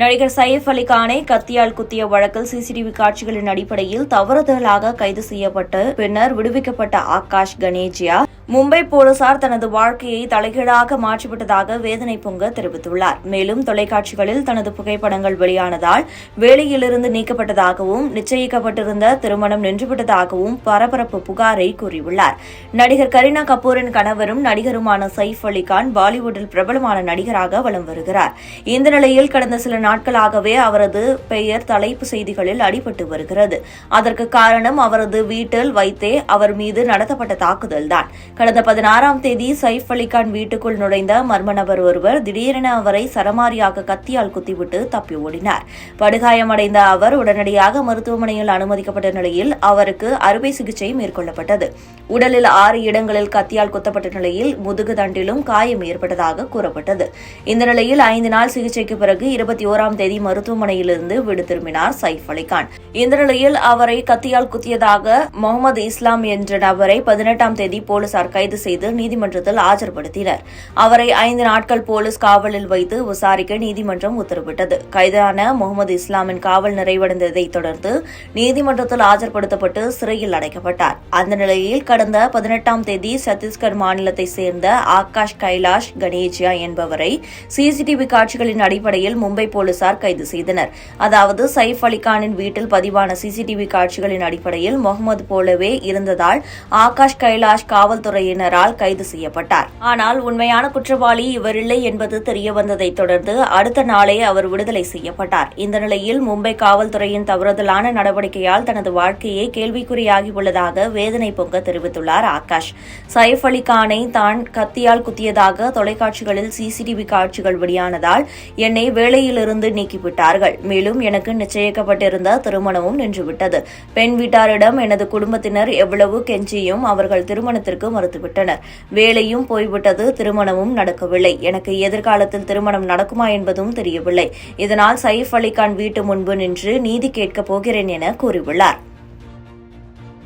நடிகர் சயிஃப் அலி கானை கத்தியால் குத்திய வழக்கில் சிசிடிவி காட்சிகளின் அடிப்படையில் தவறுதலாக கைது செய்யப்பட்டு பின்னர் விடுவிக்கப்பட்ட ஆகாஷ் கணேஜியா. மும்பை போலீசார் தனது வாழ்க்கையை தலைகீழாக மாற்றிவிட்டதாக வேதனை பொங்க தெரிவித்துள்ளார். மேலும் தொலைக்காட்சிகளில் தனது புகைப்படங்கள் வெளியானதால் வேலையிலிருந்து நீக்கப்பட்டதாகவும் நிச்சயிக்கப்பட்டிருந்த திருமணம் நின்றுவிட்டதாகவும் பரபரப்பு புகாரை கூறியுள்ளார். நடிகர் கரீனா கபூரின் கணவரும் நடிகருமான சைஃப் அலி கான் பாலிவுட்டில் பிரபலமான நடிகராக வலம் வருகிறார். இந்த நிலையில் கடந்த சில நாட்களாகவே அவரது பெயர் தலைப்பு செய்திகளில் அடிபட்டு வருகிறது. அதற்கு காரணம் அவரது வீட்டில் வைத்தே அவர் மீது நடத்தப்பட்ட தாக்குதல்தான். கடந்த பதினாறாம் தேதி சைஃப் அலிகான் வீட்டுக்குள் நுழைந்த மர்ம நபர் ஒருவர் திடீரென அவரை சரமாரியாக கத்தியால் குத்திவிட்டு தப்பி ஓடினார். படுகாயமடைந்த அவர் உடனடியாக மருத்துவமனையில் அனுமதிக்கப்பட்ட நிலையில் அவருக்கு அறுவை சிகிச்சை மேற்கொள்ளப்பட்டது. உடலில் ஆறு இடங்களில் கத்தியால் குத்தப்பட்ட நிலையில் முதுகு தண்டிலும் காயம் ஏற்பட்டதாக கூறப்பட்டது. இந்த நிலையில் ஐந்து நாள் சிகிச்சைக்கு பிறகு இருபத்தி ஓராம் தேதி மருத்துவமனையிலிருந்து வீடு திரும்பினார் சைஃப் அலிகான் இந்த நிலையில் அவரை கத்தியால் குத்தியதாக முகமது இஸ்லாம் என்ற நபரை பதினெட்டாம் தேதி போலீசார் போலீசார் கைது செய்து நீதிமன்றத்தில் ஆஜர்படுத்தினர். அவரை ஐந்து நாட்கள் போலீஸ் காவலில் வைத்து விசாரிக்க நீதிமன்றம் உத்தரவிட்டது. கைதான முகமது இஸ்லாமின் காவல் நிறைவடைந்ததை தொடர்ந்து நீதிமன்றத்தில் ஆஜர்படுத்தப்பட்டு சிறையில் அடைக்கப்பட்டார். அந்த நிலையில் கடந்த பதினெட்டாம் தேதி சத்தீஸ்கர் மாநிலத்தைச் சேர்ந்த ஆகாஷ் கைலாஷ் கணேஜியா என்பவரை சிசிடிவி காட்சிகளின் அடிப்படையில் மும்பை போலீசார் கைது செய்தனர். அதாவது சைஃப் அலிகானின் வீட்டில் பதிவான சிசிடிவி காட்சிகளின் அடிப்படையில் முகமது போலவே இருந்ததால் ஆகாஷ் கைலாஷ் காவல்துறை காவல்துறையினரால் கைது செய்யப்பட்டார். ஆனால் உண்மையான குற்றவாளி இவரில்லை என்பது தெரியவந்ததை தொடர்ந்து அடுத்த நாளே அவர் விடுதலை செய்யப்பட்டார். இந்த நிலையில் மும்பை காவல்துறையின் தவறுதலான நடவடிக்கையால் தனது வாழ்க்கையே கேள்விக்குறியாகியுள்ளதாக வேதனை பொங்க தெரிவித்துள்ளார் ஆகாஷ். சைஃப் அலி கானை தான் கத்தியால் குத்தியதாக தொலைக்காட்சிகளில் சிசிடிவி காட்சிகள் வெளியானதால் என்னை வேலையிலிருந்து நீக்கிவிட்டார்கள். மேலும் எனக்கு நிச்சயிக்கப்பட்டிருந்த திருமணமும் நின்றுவிட்டது. பெண் வீட்டாரிடம் எனது குடும்பத்தினர் எவ்வளவு கெஞ்சியும் அவர்கள் திருமணத்திற்கு மறுத்துவிட்டனர். வேலையும் போய்விட்டது திருமணமும் நடக்கவில்லை. எனக்கு எதிர்காலத்தில் திருமணம் நடக்குமா என்பதும் தெரியவில்லை. இதனால் சைஃப் அலிகான் வீட்டு முன்பு நின்று நீதி கேட்கப் போகிறேன் என கூறியுள்ளார்.